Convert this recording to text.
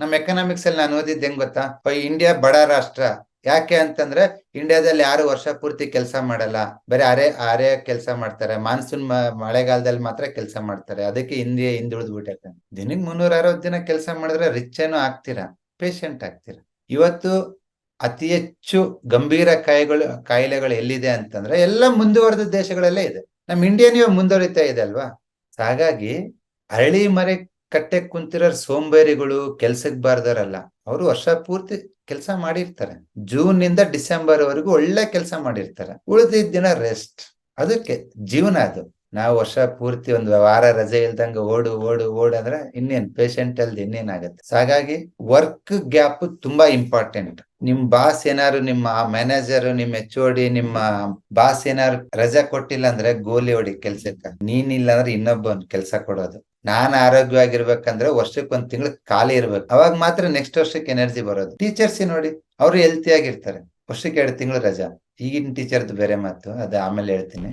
ನಮ್ಮ ಎಕನಾಮಿಕ್ಸ್ ಅಲ್ಲಿ ನಾನು ಓದಿದ್ದು ಹೆಂಗ್ ಗೊತ್ತಾ ಇಂಡಿಯಾ ಬಡ ರಾಷ್ಟ್ರ. ಯಾಕೆ ಅಂತಂದ್ರೆ ಇಂಡಿಯಾದಲ್ಲಿ ಯಾರು ವರ್ಷ ಪೂರ್ತಿ ಕೆಲಸ ಮಾಡಲ್ಲ. ಬರೀ ಅರೆ ಅರೆ ಕೆಲಸ ಮಾಡ್ತಾರೆ. ಮಾನ್ಸೂನ್ ಮಳೆಗಾಲದಲ್ಲಿ ಮಾತ್ರ ಕೆಲಸ ಮಾಡ್ತಾರೆ. ಅದಕ್ಕೆ ಹಿಂದೆ ಹಿಂದುಳಿದ್ ಬಿಟ್ಟೈತೆ. ದಿನಕ್ಕೆ ಮುನ್ನೂರ ಅರವತ್ತು ದಿನ ಕೆಲಸ ಮಾಡಿದ್ರೆ ರಿಚ್ ಏನೋ ಆಗ್ತೀರಾ? ಪೇಷಂಟ್ ಆಗ್ತೀರಾ? ಇವತ್ತು ಅತಿ ಹೆಚ್ಚು ಗಂಭೀರ ಕಾಯಿಗಳು, ಕಾಯಿಲೆಗಳು ಎಲ್ಲಿದೆ ಅಂತಂದ್ರೆ ಎಲ್ಲ ಮುಂದುವರೆದ ದೇಶಗಳಲ್ಲೇ ಇದೆ. ನಮ್ ಇಂಡಿಯಾ ಇವಾಗ ಮುಂದುವರಿತಾ ಇದೆ ಅಲ್ವಾ? ಹಾಗಾಗಿ ಅರಳಿ ಮರೆ ಕಟ್ಟೆ ಕುಂತಿರೋ ಸೋಂಬೇರಿಗಳು ಕೆಲ್ಸಕ್ ಬಾರ್ದಾರಲ್ಲ, ಅವರು ವರ್ಷ ಪೂರ್ತಿ ಕೆಲಸ ಮಾಡಿರ್ತಾರೆ. ಜೂನ್ನಿಂದ ಡಿಸೆಂಬರ್ ವರೆಗೂ ಒಳ್ಳೆ ಕೆಲಸ ಮಾಡಿರ್ತಾರೆ. ಉಳಿದಿದ್ದ ದಿನ ರೆಸ್ಟ್. ಅದಕ್ಕೆ ಜೀವನ ಅದು. ನಾವು ವರ್ಷ ಪೂರ್ತಿ ಒಂದು ವಾರ ರಜೆ ಇಲ್ದಂಗ ಓಡು ಓಡು ಓಡು ಅಂದ್ರೆ ಇನ್ನೇನ್ ಪೇಷಂಟ್ ಅಲ್ದ ಆಗತ್ತೆ ಹಾಗಾಗಿ ವರ್ಕ್ ಗ್ಯಾಪ್ ತುಂಬಾ ಇಂಪಾರ್ಟೆಂಟ್ ನಿಮ್ ಬಾಸ್ ಏನಾರು ನಿಮ್ಮ ಮ್ಯಾನೇಜರ್ ನಿಮ್ ಎಚ್ ಓಡಿ ನಿಮ್ಮ ಬಾಸ್ ಏನಾರು ರಜಾ ಕೊಟ್ಟಿಲ್ಲ ಅಂದ್ರೆ ಗೋಲಿ ಹೊಡಿ ಕೆಲ್ಸಕ್ಕ. ನೀನಿಲ್ಲ ಅಂದ್ರೆ ಇನ್ನೊಬ್ಬ ಕೆಲ್ಸ ಕೊಡೋದು. ನಾನ್ ಆರೋಗ್ಯವಾಗಿರ್ಬೇಕಂದ್ರೆ ವರ್ಷಕ್ಕೆ ಒಂದ್ ತಿಂಗಳು ಖಾಲಿ ಇರ್ಬೇಕು. ಅವಾಗ ಮಾತ್ರ ನೆಕ್ಸ್ಟ್ ವರ್ಷಕ್ಕೆ ಎನರ್ಜಿ ಬರೋದು. ಟೀಚರ್ಸ್ ನೋಡಿ, ಅವರು ಹೆಲ್ತಿ ಆಗಿರ್ತಾರೆ. ವರ್ಷಕ್ಕೆ ಎರಡು ತಿಂಗಳು ರಜಾ. ಈಗಿನ ಟೀಚರ್ದು ಬೇರೆ ಮಾತು, ಅದು ಆಮೇಲೆ ಹೇಳ್ತೀನಿ.